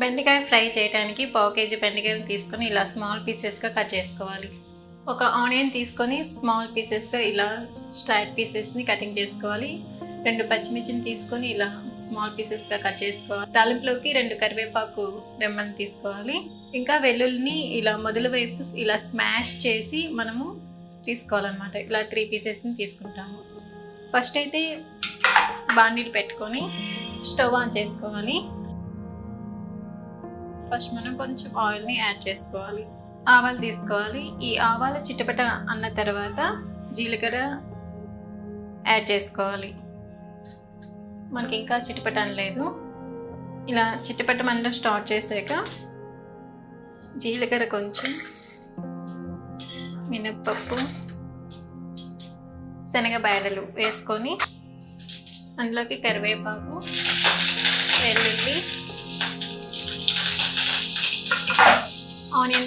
బెండకాయ ఫ్రై చేయడానికి పావు కేజీ బెండకాయలు తీసుకొని ఇలా స్మాల్ పీసెస్గా కట్ చేసుకోవాలి. ఒక ఆనియన్ తీసుకొని స్మాల్ పీసెస్గా ఇలా స్ట్రైట్ పీసెస్ని కటింగ్ చేసుకోవాలి. రెండు పచ్చిమిర్చిని తీసుకొని ఇలా స్మాల్ పీసెస్గా కట్ చేసుకోవాలి. తాలింపులోకి రెండు కరివేపాకు రెమ్మని తీసుకోవాలి. ఇంకా వెల్లుల్లిని ఇలా మొదలు వైపు ఇలా స్మాష్ చేసి మనము తీసుకోవాలన్నమాట. ఇలా త్రీ పీసెస్ని తీసుకుంటాము. ఫస్ట్ అయితే బాండీలు పెట్టుకొని స్టవ్ ఆన్ చేసుకోవాలి. ఫస్ట్ మనం కొంచెం ఆయిల్ని యాడ్ చేసుకోవాలి. ఆవాలు తీసుకోవాలి. ఈ ఆవాలు చిట్టపట అన్న తర్వాత జీలకర్ర యాడ్ చేసుకోవాలి. మనకి ఇంకా చిట్టపట అనలేదు. ఇలా చిట్టపట్టమనడం స్టార్ట్ చేసాక జీలకర్ర కొంచెం మినప్పప్పు శనగ బయడలు వేసుకొని అందులోకి కరివేపాకు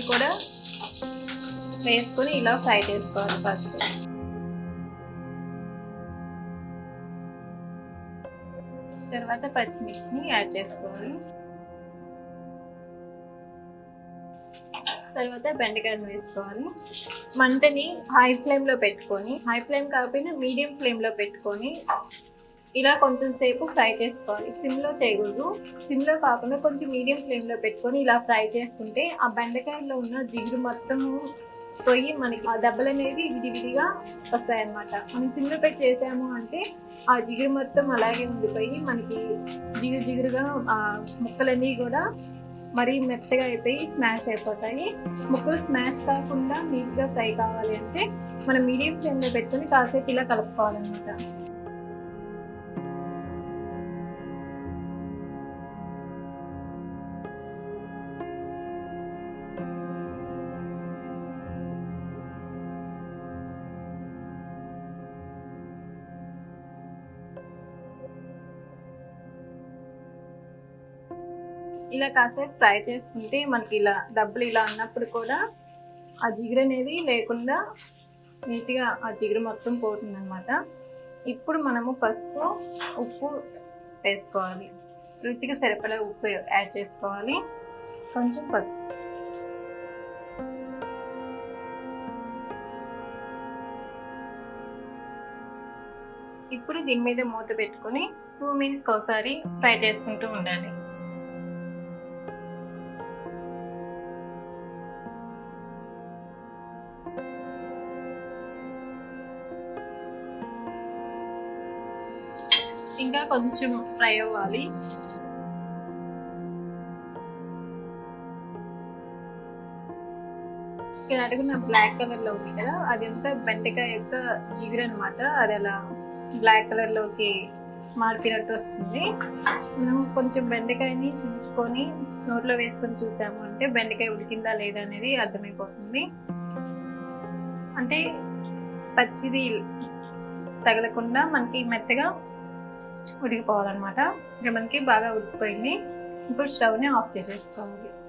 కూడా వేసుకొని ఇలా ఫ్రై చేసుకోవాలి ఫస్ట్. తర్వాత పచ్చిమిర్చిని యాడ్ చేసుకోవాలి. తర్వాత బెండకాయలు వేసుకోవాలి. మంటని హై ఫ్లేమ్లో పెట్టుకొని హై ఫ్లేమ్ కాకపోయినా మీడియం ఫ్లేమ్లో పెట్టుకొని ఇలా కొంచెం సేపు ఫ్రై చేసుకోవాలి. సిమ్లో చేయకూడదు. సిమ్లో కాకుండా కొంచెం మీడియం ఫ్లేమ్లో పెట్టుకొని ఇలా ఫ్రై చేసుకుంటే ఆ బెండకాయలో ఉన్న జిగురు మొత్తము పోయి మనకి ఆ దెబ్బలు అనేది విడివిడిగా వస్తాయన్నమాట. మనం సిమ్లో పెట్టి చేసాము అంటే ఆ జిగురు మొత్తం అలాగే ఉండిపోయి మనకి జిగురు జిగురుగా ఆ ముక్కలన్నీ కూడా మరీ మెత్తగా అయిపోయి స్మాష్ అయిపోతాయి. ముక్కలు స్మాష్ కాకుండా నీట్గా ఫ్రై కావాలి అంటే మనం మీడియం ఫ్లేమ్లో పెట్టుకొని కాసేపు ఇలా కలుపుకోవాలన్నమాట. ఇలా కాసేపు ఫ్రై చేసుకుంటే మనకి ఇలా డబ్బులు ఇలా అన్నప్పుడు కూడా ఆ జిగురు అనేది లేకుండా నీట్గా ఆ జిగురు మొత్తం పోతుంది అనమాట ఇప్పుడు మనము పసుపు ఉప్పు వేసుకోవాలి. రుచికి సరిపడే ఉప్పు యాడ్ చేసుకోవాలి. కొంచెం పసుపు. ఇప్పుడు దీని మీద మూత పెట్టుకొని టూ మినిట్స్కి ఒకసారి ఫ్రై చేసుకుంటూ ఉండాలి. ఇంకా కొంచెం ఫ్రై అవ్వాలి. ఇక్కడ అడుగున్న బ్లాక్ కలర్లో ఉంది కదా అదంతా బెండకాయ యొక్క జిగురు అనమాట అది అలా బ్లాక్ కలర్లోకి మాడిపోయినట్టు వస్తుంది. మనం కొంచెం బెండకాయని తుంచుకొని నోట్లో వేసుకొని చూసాము అంటే బెండకాయ ఉడికిందా లేదా అనేది అర్థమైపోతుంది. అంటే పచ్చిది తగలకుండా మనకి మెత్తగా ఉడికిపోవాలన్నమాట. ఇక మనకి బాగా ఉడికిపోయింది. ఇప్పుడు స్టవ్ని ఆఫ్ చేసేసుకోవాలి.